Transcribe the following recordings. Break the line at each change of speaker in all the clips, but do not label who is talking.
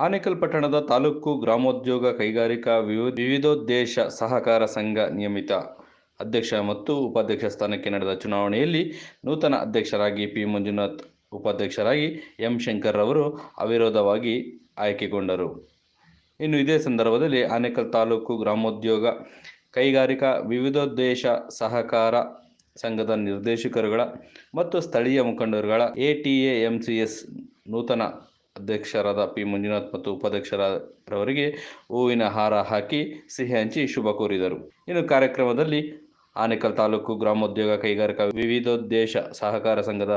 ಆನೇಕಲ್ ಪಟ್ಟಣದ ತಾಲೂಕು ಗ್ರಾಮೋದ್ಯೋಗ ಕೈಗಾರಿಕಾ ವಿವಿ- ವಿವಿಧೋದ್ದೇಶ ಸಹಕಾರ ಸಂಘ ನಿಯಮಿತ ಅಧ್ಯಕ್ಷ ಮತ್ತು ಉಪಾಧ್ಯಕ್ಷ ಸ್ಥಾನಕ್ಕೆ ನಡೆದ ಚುನಾವಣೆಯಲ್ಲಿ ನೂತನ ಅಧ್ಯಕ್ಷರಾಗಿ ಪಿ ಮಂಜುನಾಥ್, ಉಪಾಧ್ಯಕ್ಷರಾಗಿ ಎಂ ಶಂಕರ್ ರವರು ಅವಿರೋಧವಾಗಿ ಆಯ್ಕೆಗೊಂಡರು. ಇನ್ನು ಇದೇ ಸಂದರ್ಭದಲ್ಲಿ ಆನೇಕಲ್ ತಾಲೂಕು ಗ್ರಾಮೋದ್ಯೋಗ ಕೈಗಾರಿಕಾ ವಿವಿಧೋದ್ದೇಶ ಸಹಕಾರ ಸಂಘದ ನಿರ್ದೇಶಕರುಗಳ ಮತ್ತು ಸ್ಥಳೀಯ ಮುಖಂಡರುಗಳ A T A M C S ನೂತನ ಅಧ್ಯಕ್ಷರಾದ ಪಿ ಮಂಜುನಾಥ್ ಮತ್ತು ಉಪಾಧ್ಯಕ್ಷರವರಿಗೆ ಹೂವಿನ ಹಾರ ಹಾಕಿ ಸಿಹಿ ಹಂಚಿ ಶುಭ ಕೋರಿದರು. ಇನ್ನು ಕಾರ್ಯಕ್ರಮದಲ್ಲಿ ಆನೇಕಲ್ ತಾಲೂಕು ಗ್ರಾಮೋದ್ಯೋಗ ಕೈಗಾರಿಕಾ ವಿವಿಧೋದ್ದೇಶ ಸಹಕಾರ ಸಂಘದ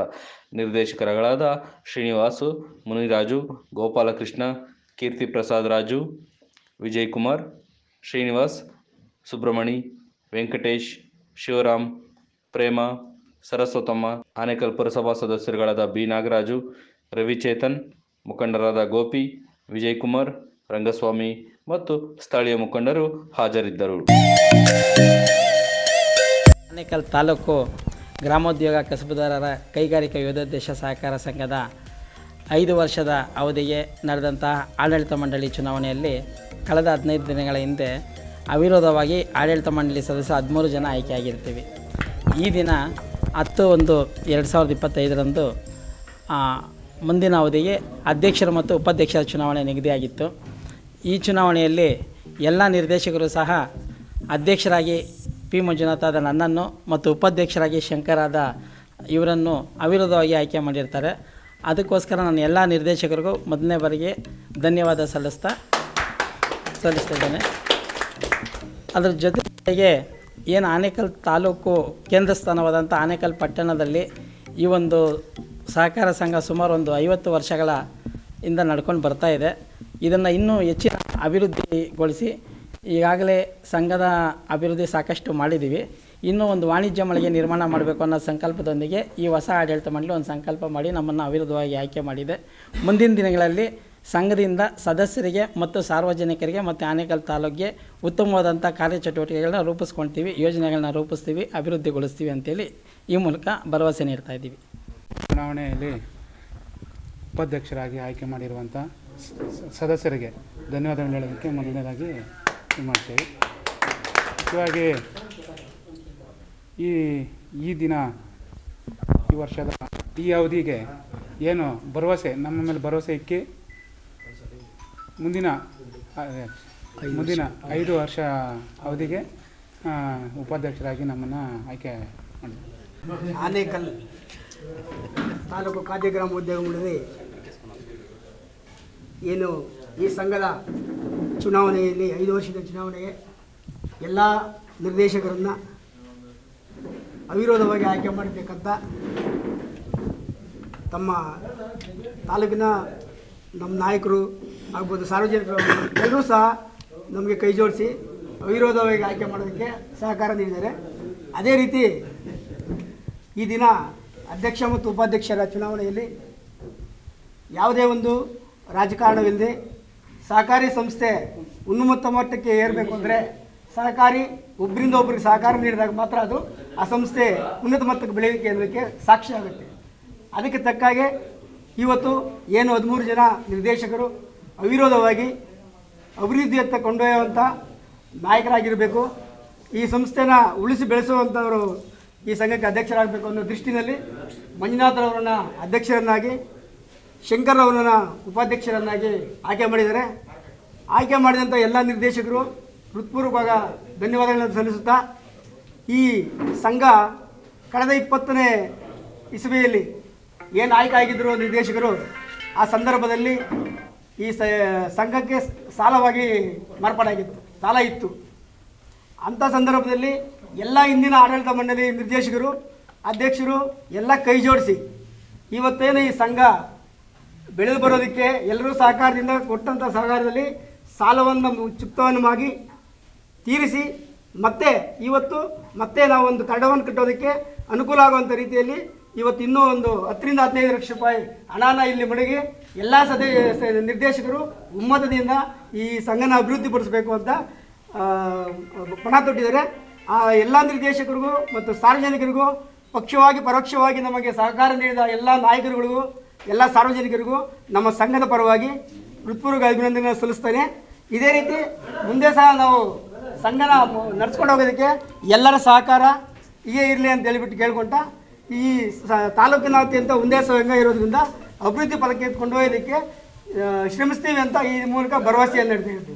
ನಿರ್ದೇಶಕರಗಳಾದ ಶ್ರೀನಿವಾಸು, ಮುನಿರಾಜು, ಗೋಪಾಲಕೃಷ್ಣ ಕೀರ್ತಿ ಪ್ರಸಾದ್ ರಾಜು ವಿಜಯ್ ಕುಮಾರ್ ಶ್ರೀನಿವಾಸ್ ಸುಬ್ರಮಣಿ ವೆಂಕಟೇಶ್, ಶಿವರಾಮ್, ಪ್ರೇಮ, ಸರಸ್ವತಮ್ಮ, ಆನೇಕಲ್ ಪುರಸಭಾ ಸದಸ್ಯರುಗಳಾದ ಬಿ ನಾಗರಾಜು, ರವಿಚೇತನ್ ಮುಖಂಡರಾದ ಗೋಪಿ, ವಿಜಯಕುಮಾರ್, ರಂಗಸ್ವಾಮಿ ಮತ್ತು ಸ್ಥಳೀಯ ಮುಖಂಡರು ಹಾಜರಿದ್ದರು.
ಆನೇಕಲ್ ತಾಲೂಕು ಗ್ರಾಮೋದ್ಯೋಗ ಕಸಬುದಾರರ ಕೈಗಾರಿಕಾ ಯೋಧೋದ್ದೇಶ ಸಹಕಾರ ಸಂಘದ ಐದು ವರ್ಷದ ಅವಧಿಗೆ ನಡೆದಂತಹ ಆಡಳಿತ ಮಂಡಳಿ ಚುನಾವಣೆಯಲ್ಲಿ ಕಳೆದ ಹದಿನೈದು ದಿನಗಳ ಹಿಂದೆ ಅವಿರೋಧವಾಗಿ ಆಡಳಿತ ಮಂಡಳಿ ಸದಸ್ಯ ಹದಿಮೂರು ಜನ ಆಯ್ಕೆಯಾಗಿರ್ತೀವಿ. ಈ ದಿನ ಹತ್ತು ಒಂದು ಎರಡು ಸಾವಿರದ ಇಪ್ಪತ್ತೈದರಂದು ಮುಂದಿನ ಅವಧಿಗೆ ಅಧ್ಯಕ್ಷರು ಮತ್ತು ಉಪಾಧ್ಯಕ್ಷರ ಚುನಾವಣೆ ನಿಗದಿಯಾಗಿತ್ತು. ಈ ಚುನಾವಣೆಯಲ್ಲಿ ಎಲ್ಲ ನಿರ್ದೇಶಕರು ಸಹ ಅಧ್ಯಕ್ಷರಾಗಿ ಪಿ ಮಂಜುನಾಥಾದ ನನ್ನನ್ನು ಮತ್ತು ಉಪಾಧ್ಯಕ್ಷರಾಗಿ ಶಂಕರಾದ ಇವರನ್ನು ಅವಿರೋಧವಾಗಿ ಆಯ್ಕೆ ಮಾಡಿರ್ತಾರೆ. ಅದಕ್ಕೋಸ್ಕರ ನಾನು ಎಲ್ಲ ನಿರ್ದೇಶಕರಿಗೂ ಮೊದಲನೇ ಬಾರಿಗೆ ಧನ್ಯವಾದ ಸಲ್ಲಿಸ್ತಾ ಸಲ್ಲಿಸ್ತಿದ್ದೇನೆ ಅದರ ಜೊತೆಗೆ ಏನು ಆನೇಕಲ್ ತಾಲೂಕು ಕೇಂದ್ರ ಸ್ಥಾನವಾದಂಥ ಆನೇಕಲ್ ಪಟ್ಟಣದಲ್ಲಿ ಈ ಒಂದು ಸಹಕಾರ ಸಂಘ ಸುಮಾರು ಒಂದು ಐವತ್ತು ವರ್ಷಗಳ ಇಂದ ನಡ್ಕೊಂಡು ಬರ್ತಾ ಇದೆ. ಇದನ್ನು ಇನ್ನೂ ಹೆಚ್ಚಿನ ಅಭಿವೃದ್ಧಿಗೊಳಿಸಿ ಈಗಾಗಲೇ ಸಂಘದ ಅಭಿವೃದ್ಧಿ ಸಾಕಷ್ಟು ಮಾಡಿದ್ದೀವಿ ಇನ್ನೂ ಒಂದು ವಾಣಿಜ್ಯ ಮಳಿಗೆ ನಿರ್ಮಾಣ ಮಾಡಬೇಕು ಅನ್ನೋ ಸಂಕಲ್ಪದೊಂದಿಗೆ ಈ ಹೊಸ ಆಡಳಿತ ಮಂಡಳಿ ಒಂದು ಸಂಕಲ್ಪ ಮಾಡಿ ನಮ್ಮನ್ನು ಅವಿರೋಧವಾಗಿ ಆಯ್ಕೆ ಮಾಡಿದೆ. ಮುಂದಿನ ದಿನಗಳಲ್ಲಿ ಸಂಘದಿಂದ ಸದಸ್ಯರಿಗೆ ಮತ್ತು ಸಾರ್ವಜನಿಕರಿಗೆ ಮತ್ತು ಆನೇಕಲ್ ತಾಲೂಕಿಗೆ ಉತ್ತಮವಾದಂಥ ಕಾರ್ಯಚಟುವಟಿಕೆಗಳನ್ನ ರೂಪಿಸ್ಕೊಳ್ತೀವಿ, ಯೋಜನೆಗಳನ್ನ ರೂಪಿಸ್ತೀವಿ, ಅಭಿವೃದ್ಧಿಗೊಳಿಸ್ತೀವಿ ಅಂತೇಳಿ ಈ ಮೂಲಕ ಭರವಸೆ ನೀಡ್ತಾ ಇದ್ದೀವಿ.
ಚುನಾವಣೆಯಲ್ಲಿ ಉಪಾಧ್ಯಕ್ಷರಾಗಿ ಆಯ್ಕೆ ಮಾಡಿರುವಂಥ ಸದಸ್ಯರಿಗೆ ಧನ್ಯವಾದಗಳು ಹೇಳೋದಕ್ಕೆ ಮೊದಲನೇದಾಗಿ ಇದು ಮಾಡ್ತೇವೆ. ಮುಖ್ಯವಾಗಿ ಈ ಈ ದಿನ, ಈ ವರ್ಷದ ಈ ಅವಧಿಗೆ ಏನು ಭರವಸೆ, ನಮ್ಮ ಮೇಲೆ ಭರವಸೆ ಇಕ್ಕಿ ಮುಂದಿನ ಮುಂದಿನ ಐದು ವರ್ಷ ಅವಧಿಗೆ ಉಪಾಧ್ಯಕ್ಷರಾಗಿ ನಮ್ಮನ್ನು ಆಯ್ಕೆ ಮಾಡಿದ್ದಾರೆ
ಆನೇಕಲ್ ತಾಲೂಕು ಖಾದ್ಯ ಗ್ರಾಮೋದ್ಯೋಗ ಮಂಡಳಿ ಏನು ಈ ಸಂಘದ ಚುನಾವಣೆಯಲ್ಲಿ, ಐದು ವರ್ಷದ ಚುನಾವಣೆಗೆ ಎಲ್ಲ ನಿರ್ದೇಶಕರನ್ನು ಅವಿರೋಧವಾಗಿ ಆಯ್ಕೆ ಮಾಡಬೇಕಂತ ತಮ್ಮ ತಾಲೂಕಿನ ನಮ್ಮ ನಾಯಕರು ಆಗ್ಬೋದು ಸಾರ್ವಜನಿಕರು ಎಲ್ಲರೂ ಸಹ ನಮಗೆ ಕೈ ಜೋಡಿಸಿ ಅವಿರೋಧವಾಗಿ ಆಯ್ಕೆ ಮಾಡೋದಕ್ಕೆ ಸಹಕಾರ ನೀಡಿದ್ದಾರೆ. ಅದೇ ರೀತಿ ಈ ದಿನ ಅಧ್ಯಕ್ಷ ಮತ್ತು ಉಪಾಧ್ಯಕ್ಷರ ಚುನಾವಣೆಯಲ್ಲಿ ಯಾವುದೇ ಒಂದು ರಾಜಕಾರಣವಿಲ್ಲದೆ ಸಹಕಾರಿ ಸಂಸ್ಥೆ ಉನ್ನತ ಮಟ್ಟಕ್ಕೆ ಏರಬೇಕು ಅಂದರೆ ಸಹಕಾರಿ ಒಬ್ಬರಿಂದ ಒಬ್ಬರಿಗೆ ಸಹಕಾರ ನೀಡಿದಾಗ ಮಾತ್ರ ಅದು ಆ ಸಂಸ್ಥೆ ಉನ್ನತ ಮಟ್ಟಕ್ಕೆ ಬೆಳೆಯಲಿಕ್ಕೆ ಅನ್ನೋದಕ್ಕೆ ಸಾಕ್ಷಿ ಆಗುತ್ತೆ. ಅದಕ್ಕೆ ತಕ್ಕಾಗೆ ಇವತ್ತು ಏನು ಹದಿಮೂರು ಜನ ನಿರ್ದೇಶಕರು ಅವಿರೋಧವಾಗಿ ಅಭಿವೃದ್ಧಿಯತ್ತ ಕೊಂಡೊಯ್ಯುವಂಥ ನಾಯಕರಾಗಿರಬೇಕು. ಈ ಸಂಸ್ಥೆನ ಉಳಿಸಿ ಬೆಳೆಸುವಂಥವರು ಈ ಸಂಘಕ್ಕೆ ಅಧ್ಯಕ್ಷರಾಗಬೇಕು ಅನ್ನೋ ದೃಷ್ಟಿನಲ್ಲಿ ಮಂಜುನಾಥರವರನ್ನ ಅಧ್ಯಕ್ಷರನ್ನಾಗಿ, ಶಂಕರ್ ಅವರನ್ನ ಉಪಾಧ್ಯಕ್ಷರನ್ನಾಗಿ ಆಯ್ಕೆ ಮಾಡಿದ್ದಾರೆ. ಆಯ್ಕೆ ಮಾಡಿದಂಥ ಎಲ್ಲ ನಿರ್ದೇಶಕರು ಹೃತ್ಪೂರ್ವಕವಾಗ ಧನ್ಯವಾದಗಳನ್ನು ಸಲ್ಲಿಸುತ್ತಾ, ಈ ಸಂಘ ಕಳೆದ ಇಪ್ಪತ್ತನೇ ಇಸವಿಯಲ್ಲಿ ಏನು ಆಯ್ಕೆ ಆಗಿದ್ದರು ನಿರ್ದೇಶಕರು, ಆ ಸಂದರ್ಭದಲ್ಲಿ ಈ ಸಂಘಕ್ಕೆ ಸಾಲವಾಗಿ ಮಾರ್ಪಾಡಾಗಿತ್ತು, ಸಾಲ ಇತ್ತು. ಅಂಥ ಸಂದರ್ಭದಲ್ಲಿ ಎಲ್ಲ ಇಂದಿನ ಆಡಳಿತ ಮಂಡಳಿ ನಿರ್ದೇಶಕರು, ಅಧ್ಯಕ್ಷರು ಎಲ್ಲ ಕೈ ಜೋಡಿಸಿ ಇವತ್ತೇನು ಈ ಸಂಘ ಬೆಳೆದು ಬರೋದಕ್ಕೆ ಎಲ್ಲರೂ ಸಹಕಾರದಿಂದ ಕೊಟ್ಟಂಥ ಸಹಕಾರದಲ್ಲಿ ಸಾಲವನ್ನು ಚುಕ್ತವನ್ನು ಮಾಡಿ ತೀರಿಸಿ ಮತ್ತೆ ಇವತ್ತು ಮತ್ತೆ ನಾವು ಒಂದು ಕಡವನ್ನು ಕಟ್ಟೋದಕ್ಕೆ ಅನುಕೂಲ ಆಗುವಂಥ ರೀತಿಯಲ್ಲಿ ಇವತ್ತು ಇನ್ನೂ ಒಂದು ಹತ್ತರಿಂದ ಹದಿನೈದು ಲಕ್ಷ ರೂಪಾಯಿ ಹಣನ ಇಲ್ಲಿ ಮಡಗಿ ಎಲ್ಲ ಸದಸ್ಯ ನಿರ್ದೇಶಕರು ಒಮ್ಮತದಿಂದ ಈ ಸಂಘನ ಅಭಿವೃದ್ಧಿಪಡಿಸಬೇಕು ಅಂತ ಪಣ ತೊಟ್ಟಿದ್ದಾರೆ ಆ, ಎಲ್ಲ ನಿರ್ದೇಶಕರಿಗೂ ಮತ್ತು ಸಾರ್ವಜನಿಕರಿಗೂ ಪಕ್ಷವಾಗಿ, ಪರೋಕ್ಷವಾಗಿ ನಮಗೆ ಸಹಕಾರ ನೀಡಿದ ಎಲ್ಲ ನಾಯಕರುಗಳಿಗೂ, ಎಲ್ಲ ಸಾರ್ವಜನಿಕರಿಗೂ ನಮ್ಮ ಸಂಘದ ಪರವಾಗಿ ಹೃತ್ಪೂರ್ವಕ ಅಭಿನಂದನೆ ಸಲ್ಲಿಸ್ತೇನೆ. ಇದೇ ರೀತಿ ಮುಂದೆ ಸಹ ನಾವು ಸಂಘನ ನಡೆಸ್ಕೊಂಡು ಹೋಗೋದಕ್ಕೆ ಎಲ್ಲರ ಸಹಕಾರ ಹೀಗೆ ಇರಲಿ ಅಂತ ಹೇಳಿಬಿಟ್ಟು ಕೇಳ್ಕೊಂಡ ಈ ತಾಲೂಕಿನಾದ್ಯಂತ ಒಂದೇ ಸಂಘ ಇರೋದ್ರಿಂದ ಅಭಿವೃದ್ಧಿ ಫಲಕ್ಕೆ ಕೊಂಡೊಯ್ಯೋದಕ್ಕೆ ಶ್ರಮಿಸ್ತೀವಿ ಅಂತ ಈ ಮೂಲಕ ಭರವಸೆಯನ್ನು ನೀಡ್ತಾ